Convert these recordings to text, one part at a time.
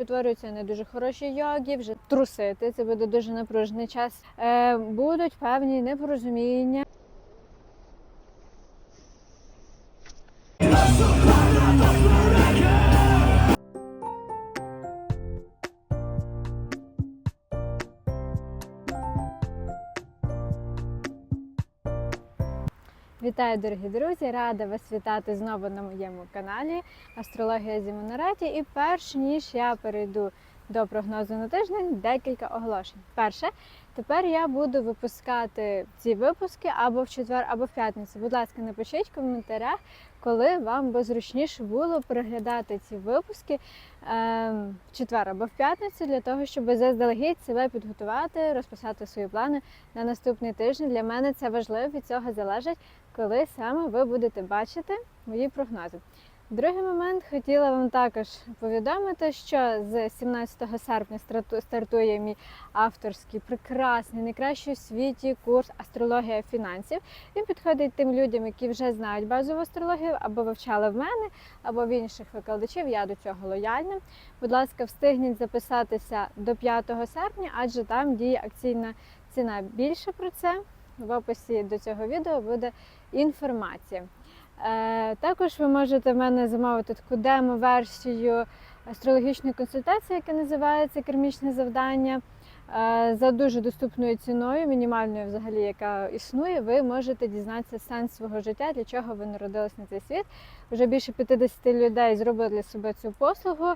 Утворюються не дуже хороші йоги, вже трусити. Це буде дуже напружений час. Е, будуть певні непорозуміння. Вітаю, дорогі друзі! Рада вас вітати знову на моєму каналі Астрологія зі Монараті. І перш ніж я перейду до прогнозу на тиждень, декілька оголошень. Перше, тепер я буду випускати ці випуски або в четвер, або в п'ятницю. Будь ласка, напишіть в коментарях, коли вам би зручніше було переглядати ці випуски ем, в четвер або в п'ятницю, для того, щоб заздалегідь себе підготувати, розписати свої плани на наступний тиждень. Для мене це важливо, від цього залежить, коли саме ви будете бачити мої прогнози. Другий момент хотіла вам також повідомити, що з 17 серпня стартує мій авторський прекрасний, найкращий у світі курс Астрологія фінансів. Він підходить тим людям, які вже знають базову астрологію, або вивчали в мене, або в інших викладачів. Я до цього лояльна. Будь ласка, встигніть записатися до 5 серпня, адже там діє акційна ціна. Більше про це в описі до цього відео буде інформація. Е, також ви можете в мене замовити таку демо-версію астрологічної консультації, яка називається Кермічне завдання. Е, за дуже доступною ціною, мінімальною взагалі, яка існує, ви можете дізнатися сенс свого життя, для чого ви народились на цей світ. Вже більше 50 людей зробили для себе цю послугу.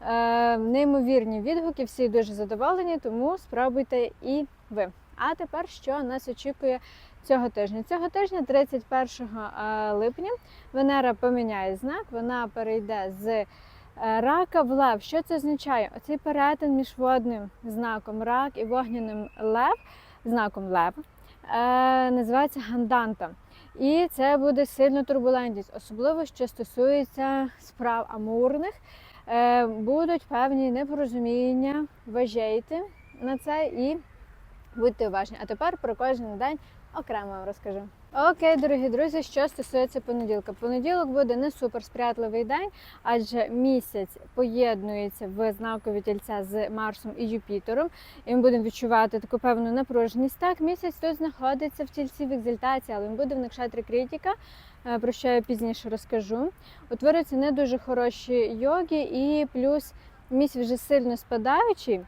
Е, неймовірні відгуки, всі дуже задоволені, тому спробуйте і ви. А тепер що нас очікує цього тижня? Цього тижня, 31 е, липня, Венера поміняє знак, вона перейде з е, рака в лев. Що це означає? Оцей перетин між водним знаком рак і вогняним лев, знаком лев, е, називається ганданта. І це буде сильна турбулентність, особливо що стосується справ амурних. Будуть певні непорозуміння, вважайте на це і будьте уважні. А тепер про кожен день окремо вам розкажу. Окей, дорогі друзі, що стосується понеділка. Понеділок буде не супер сприятливий день, адже місяць поєднується в знаку вітільця з Марсом і Юпітером, і ми будемо відчувати таку певну напруженість. Так, місяць тут знаходиться в тільці в екзальтації, але він буде в накшатрі критика, е, про що я пізніше розкажу. Утворюються не дуже хороші йоги, і плюс місяць вже сильно спадаючий.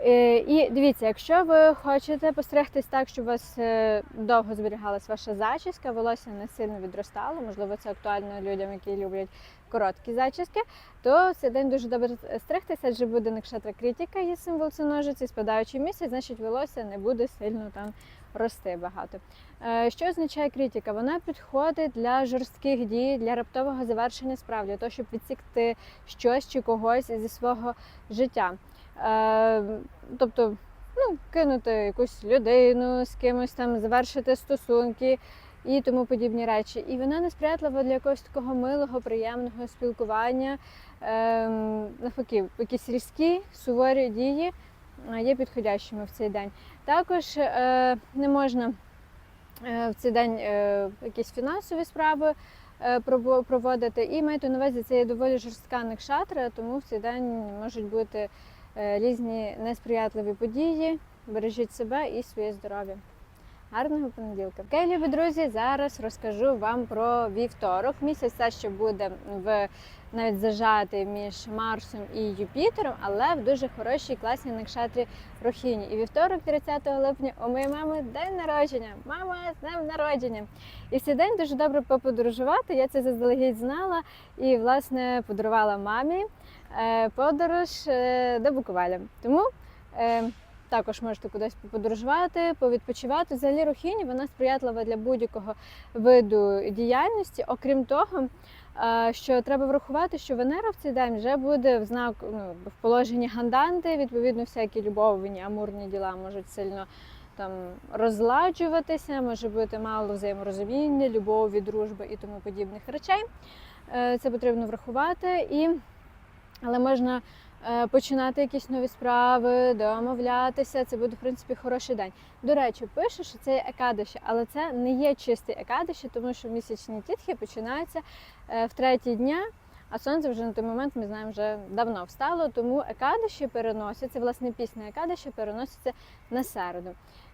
Е, І дивіться, якщо ви хочете постригтись так, щоб у вас е, довго зберігалась ваша зачіска, волосся не сильно відростало, можливо, це актуально людям, які люблять короткі зачіски, то цей день дуже добре стригтися, адже буде накшатра критика, є символ це ножиці, спадаючий місяць, значить волосся не буде сильно там рости багато. Е, Що означає критика? Вона підходить для жорстких дій, для раптового завершення справ, для того, щоб відсікти щось чи когось зі свого життя. Е, тобто, ну, кинути якусь людину з кимось там, завершити стосунки і тому подібні речі. І вона несприятлива для якогось такого милого, приємного спілкування. Е, навпаки, якісь різкі, суворі дії е, є підходящими в цей день. Також е, не можна в цей день якісь фінансові справи проводити. І майте на увазі, це є доволі жорстка некшатра, тому в цей день можуть бути різні несприятливі події. Бережіть себе і своє здоров'я. Гарного понеділка. Окей, любі друзі, зараз розкажу вам про вівторок. Місяць все ще буде в навіть зажатий між Марсом і Юпітером, але в дуже хорошій класній накшатрі Рохіні. І вівторок, 30 липня, у моєї мами день народження. Мама, з днем народження! І в цей день дуже добре поподорожувати. Я це заздалегідь знала і, власне, подарувала мамі е, подорож е, до Буковеля. Тому е, також можете кудись подорожувати, повідпочивати. Взагалі Рохіні вона сприятлива для будь-якого виду діяльності. Окрім того, е, що треба врахувати, що Венера в цей день вже буде в знак ну, в положенні ганданти. Відповідно, всякі любовні, амурні діла можуть сильно там розладжуватися, може бути мало взаєморозуміння, любові, дружби і тому подібних речей. Е, Це потрібно врахувати. І... Але можна починати якісь нові справи, домовлятися. Це буде, в принципі, хороший день. До речі, пише, що це є екадиші, але це не є чистий екадиші, тому що місячні тітхи починаються е, в третій дня. А сонце вже на той момент ми знаємо вже давно встало. Тому екадиші переносяться, власне, пісня екадиші переноситься на середу.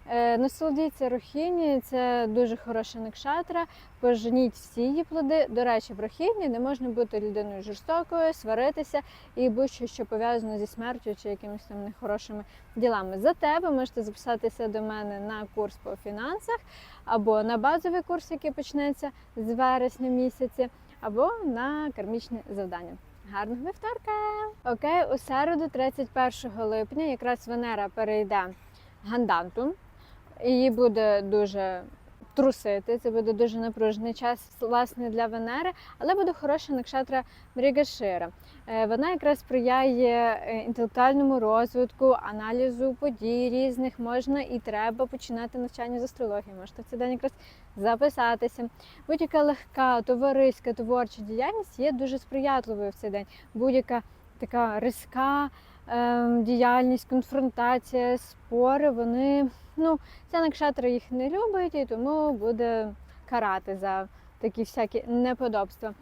Е, Насолодіться рохіні, це дуже хороша накшатра. Поженіть всі її плоди. До речі, в рохіні не можна бути людиною жорстокою, сваритися і будь-що, що пов'язано зі смертю чи якимись там нехорошими ділами. Зате ви можете записатися до мене на курс по фінансах або на базовий курс, який почнеться з вересня місяці, або на кармічне завдання. Гарного вівторка! Окей, у середу, 31 липня, якраз Венера перейде ганданту. Її буде дуже трусити. Це буде дуже напружений час власне для Венери, але буде хороша накшатра Мрігашира. Е, Вона якраз сприяє е, інтелектуальному розвитку, аналізу подій різних. Можна і треба починати навчання з астрології. Можете в цей день якраз записатися. Будь-яка легка, товариська, творча діяльність є дуже сприятливою в цей день. Будь-яка така різка ем, діяльність, конфронтація, спори, вони ну, ця накшатра їх не любить і тому буде карати за такі всякі неподобства.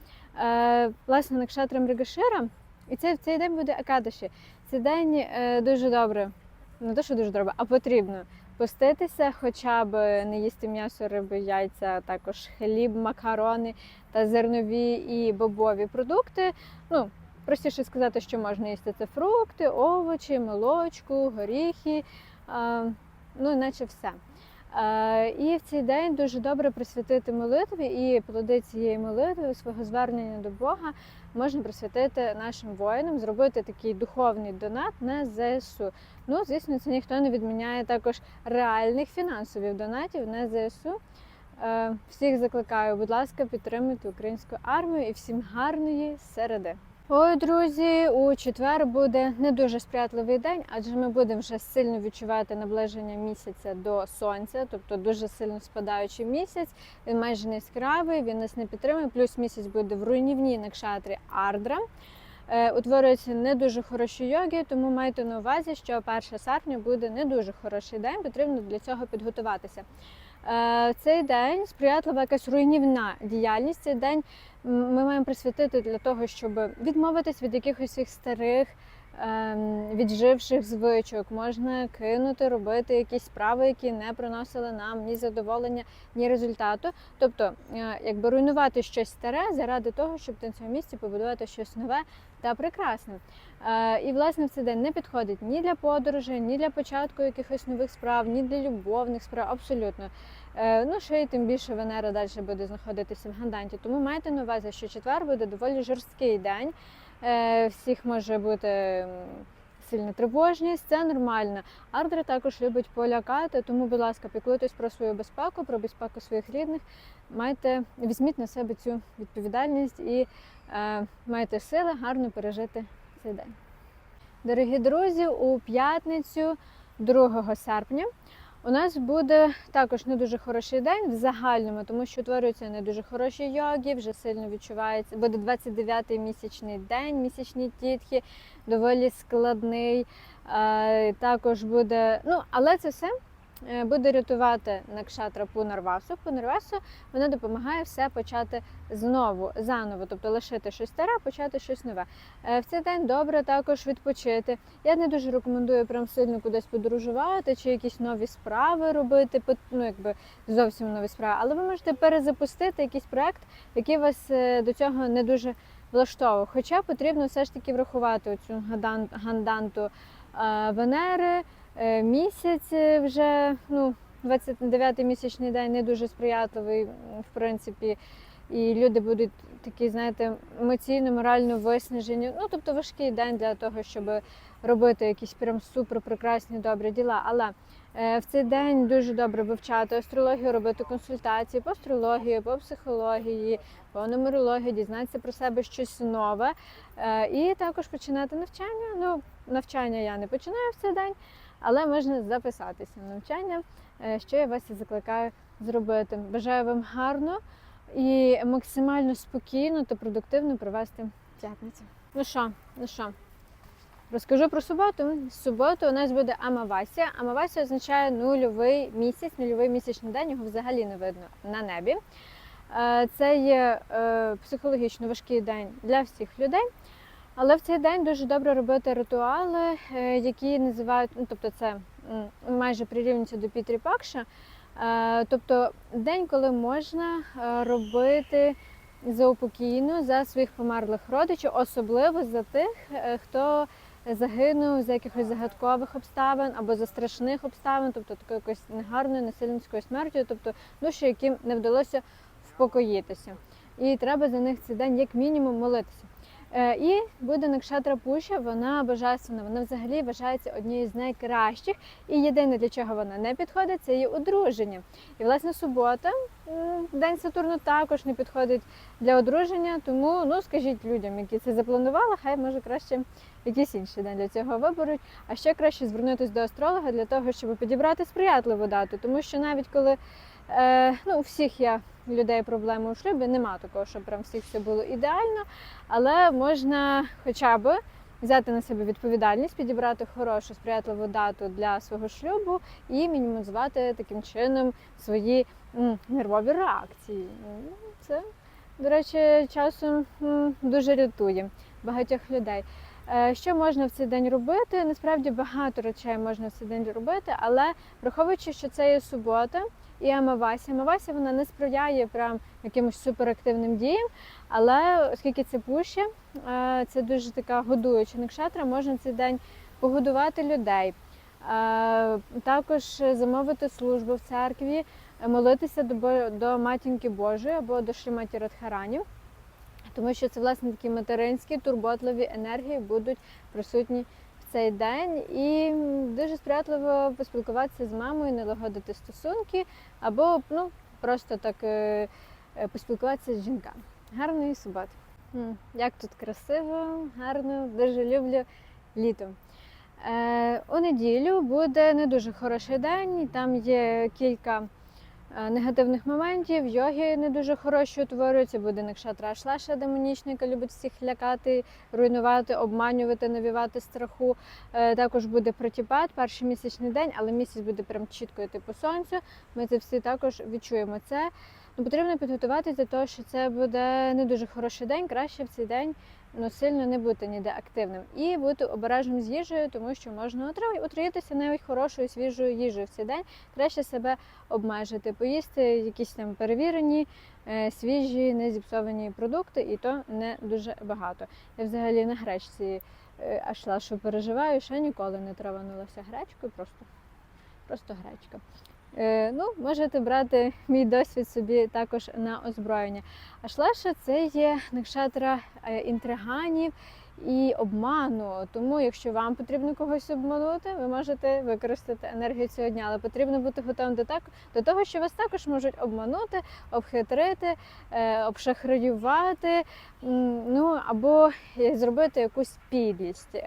Е, власне, накшатра Мригашира, і це в цей день буде Акадаші. Цей день е, дуже добре, не те, що дуже добре, а потрібно поститися, хоча б не їсти м'ясо, риби, яйця, також хліб, макарони та зернові і бобові продукти. Ну, простіше сказати, що можна їсти це фрукти, овочі, молочку, горіхи, е, ну іначе все. Е, І в цей день дуже добре присвятити молитві і плоди цієї молитви, свого звернення до Бога можна присвятити нашим воїнам, зробити такий духовний донат на ЗСУ. Ну, звісно, це ніхто не відміняє також реальних фінансових донатів на ЗСУ. Е, Всіх закликаю, будь ласка, підтримуйте українську армію і всім гарної середи. Ой, друзі, у четвер буде не дуже сприятливий день, адже ми будемо вже сильно відчувати наближення місяця до сонця, тобто дуже сильно спадаючий місяць. Він майже не яскравий, він нас не підтримує. Плюс місяць буде в руйнівній накшатрі Ардра. Е, Утворюються не дуже хороші йоги, тому майте на увазі, що 1 серпня буде не дуже хороший день, потрібно для цього підготуватися. Е, Цей день сприятлива якась руйнівна діяльність. Цей день ми маємо присвятити для того, щоб відмовитись від якихось своїх старих. Ем, Відживших звичок можна кинути, робити якісь справи, які не приносили нам ні задоволення, ні результату. Тобто, е, якби руйнувати щось старе заради того, щоб на цьому місці побудувати щось нове та прекрасне. Е, І власне в цей день не підходить ні для подорожей, ні для початку якихось нових справ, ні для любовних справ. Абсолютно. Е, Ну, ще й тим більше Венера далі буде знаходитися в Ганданті. Тому майте на увазі, що четвер буде доволі жорсткий день. Е, Всіх може бути сильна тривожність, це нормально. Ардра також любить полякати, тому, будь ласка, піклуйтесь про свою безпеку, про безпеку своїх рідних. Майте, візьміть на себе цю відповідальність і е, майте сили гарно пережити цей день. Дорогі друзі, у п'ятницю 2 серпня у нас буде також не дуже хороший день в загальному, тому що утворюються не дуже хороші йоги, вже сильно відчувається. Буде 29-й місячний день, місячні тітки, доволі складний. Е, Також буде, ну але це все буде рятувати Накшатра Пунарвасу. Пунарвасу вона допомагає все почати знову, заново, тобто лишити щось старе, почати щось нове. Е, В цей день добре також відпочити. Я не дуже рекомендую прям сильно кудись подорожувати чи якісь нові справи робити, ну якби зовсім нові справи. Але ви можете перезапустити якийсь проект, який вас е, до цього не дуже влаштовував. Хоча потрібно все ж таки врахувати цю ганданту е, Венери. Е, Місяць е, вже ну 29-й місячний день не дуже сприятливий, в принципі. І люди будуть такі, знаєте, емоційно, морально виснажені. Ну, тобто важкий день для того, щоб робити якісь прям супер прекрасні добрі діла. Але в цей день дуже добре вивчати астрологію, робити консультації по астрології, по психології, по нумерології, дізнатися про себе щось нове. Е, і також починати навчання. Ну, навчання я не починаю в цей день, але можна записатися на навчання, е, що я вас і закликаю зробити. Бажаю вам гарно і максимально спокійно та продуктивно провести п'ятницю. Ну що, ну що, розкажу про суботу. Суботу у нас буде Амавасія. Амавасія означає нульовий місяць, нульовий місячний день, його взагалі не видно на небі. Е, Це є е, психологічно важкий день для всіх людей. Але в цей день дуже добре робити ритуали, е, які називають, ну тобто це майже прирівнюється до Пітрі Пакша. Тобто день, коли можна робити заупокійно за своїх померлих родичів, особливо за тих, хто загинув за якихось загадкових обставин або за страшних обставин, тобто такою якоюсь негарною насильницькою смертю, тобто душі, яким не вдалося впокоїтися. І треба за них цей день як мінімум молитися. Е, І буде Накшатра Пуша, вона божественна, вона взагалі вважається однією з найкращих. І єдине, для чого вона не підходить, це її одруження. І власне субота, день Сатурну, також не підходить для одруження. Тому ну скажіть людям, які це запланували, хай може краще якийсь інший день для цього виберуть. А ще краще звернутися до астролога для того, щоб підібрати сприятливу дату. Тому що навіть коли е, ну, у всіх є людей проблеми у шлюбі, нема такого, щоб прям всіх все було ідеально, але можна хоча б взяти на себе відповідальність, підібрати хорошу сприятливу дату для свого шлюбу і мінімізувати таким чином свої м, нервові реакції. Ну, Це, до речі, часом м, дуже рятує багатьох людей. Е, Що можна в цей день робити? Насправді багато речей можна в цей день робити, але враховуючи, що це є субота і Амавася. Амавася вона не сприяє прям якимось суперактивним діям, але оскільки це пуще, е, це дуже така годуюча накшатра, можна в цей день погодувати людей. Е, Також замовити службу в церкві, молитися до матінки Божої або до Шриматі Радхаранів, тому що це власне такі материнські турботливі енергії будуть присутні в цей день. І дуже сприятливо поспілкуватися з мамою, налагодити стосунки, або ну, просто так е, е, поспілкуватися з жінками. Гарної суботи! Як тут красиво, гарно, дуже люблю літо. Е, у неділю буде не дуже хороший день. Там є кілька негативних моментів. Йоги не дуже хороші утворюються. Буде Накшатра Ашлаша демонічна, яка любить всіх лякати, руйнувати, обманювати, навівати страху. Е, також буде протіпад, перший місячний день, але місяць буде прям чітко йти по сонцю. Ми це всі також відчуємо це. Ну, потрібно підготуватися до того, що це буде не дуже хороший день. Краще в цей день ну, сильно не бути ніде активним і бути обережним з їжею, тому що можна отруїтися навіть хорошою свіжою їжею в цей день. Краще себе обмежити, поїсти якісь там перевірені, е, свіжі, не зіпсовані продукти, і то не дуже багато. Я взагалі на гречці е, аж що переживаю, ще ніколи не траванулася гречкою, просто, просто гречка. Е, ну, можете брати мій досвід собі також на озброєння. Ашлаша це є накшатра е, інтриганів і обману. Тому, якщо вам потрібно когось обманути, ви можете використати енергію цього дня, але потрібно бути готовим до, так, до того, що вас також можуть обманути, обхитрити, е, обшахраювати, ну або зробити якусь підлість.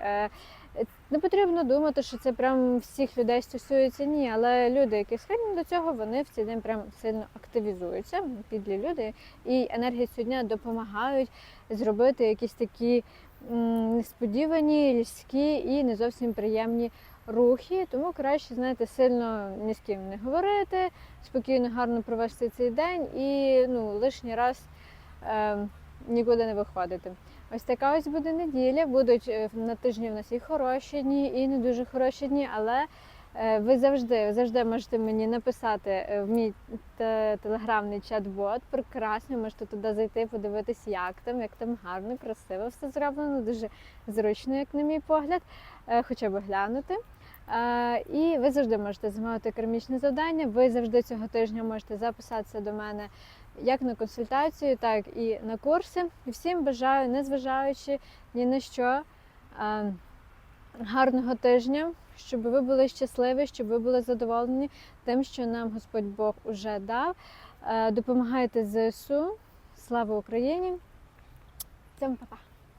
Не потрібно думати, що це прям всіх людей стосується. Ні, але люди, які схильні до цього, вони в цей день прям сильно активізуються. Підлі люди, і енергії цього дня допомагають зробити якісь такі несподівані, різкі і не зовсім приємні рухи. Тому краще, знаєте, сильно ні з ким не говорити, спокійно, гарно провести цей день і ну, лишній раз е, нікуди не виходити. Ось така ось буде неділя. Будуть е, на тижні в нас і хороші дні, і не дуже хороші дні, але е, ви завжди завжди можете мені написати е, в мій телеграмний чат-бот. Прекрасно, можете туди зайти, подивитись, як там, як там гарно, красиво все зроблено, дуже зручно, як на мій погляд, хоча б глянути. І ви завжди можете замовити кармічне завдання. Ви завжди цього тижня можете записатися до мене як на консультацію, так і на курси. І всім бажаю, незважаючи ні на що, гарного тижня, щоб ви були щасливі, щоб ви були задоволені тим, що нам Господь Бог уже дав. Е, Допомагайте ЗСУ. Слава Україні! Всім па-па!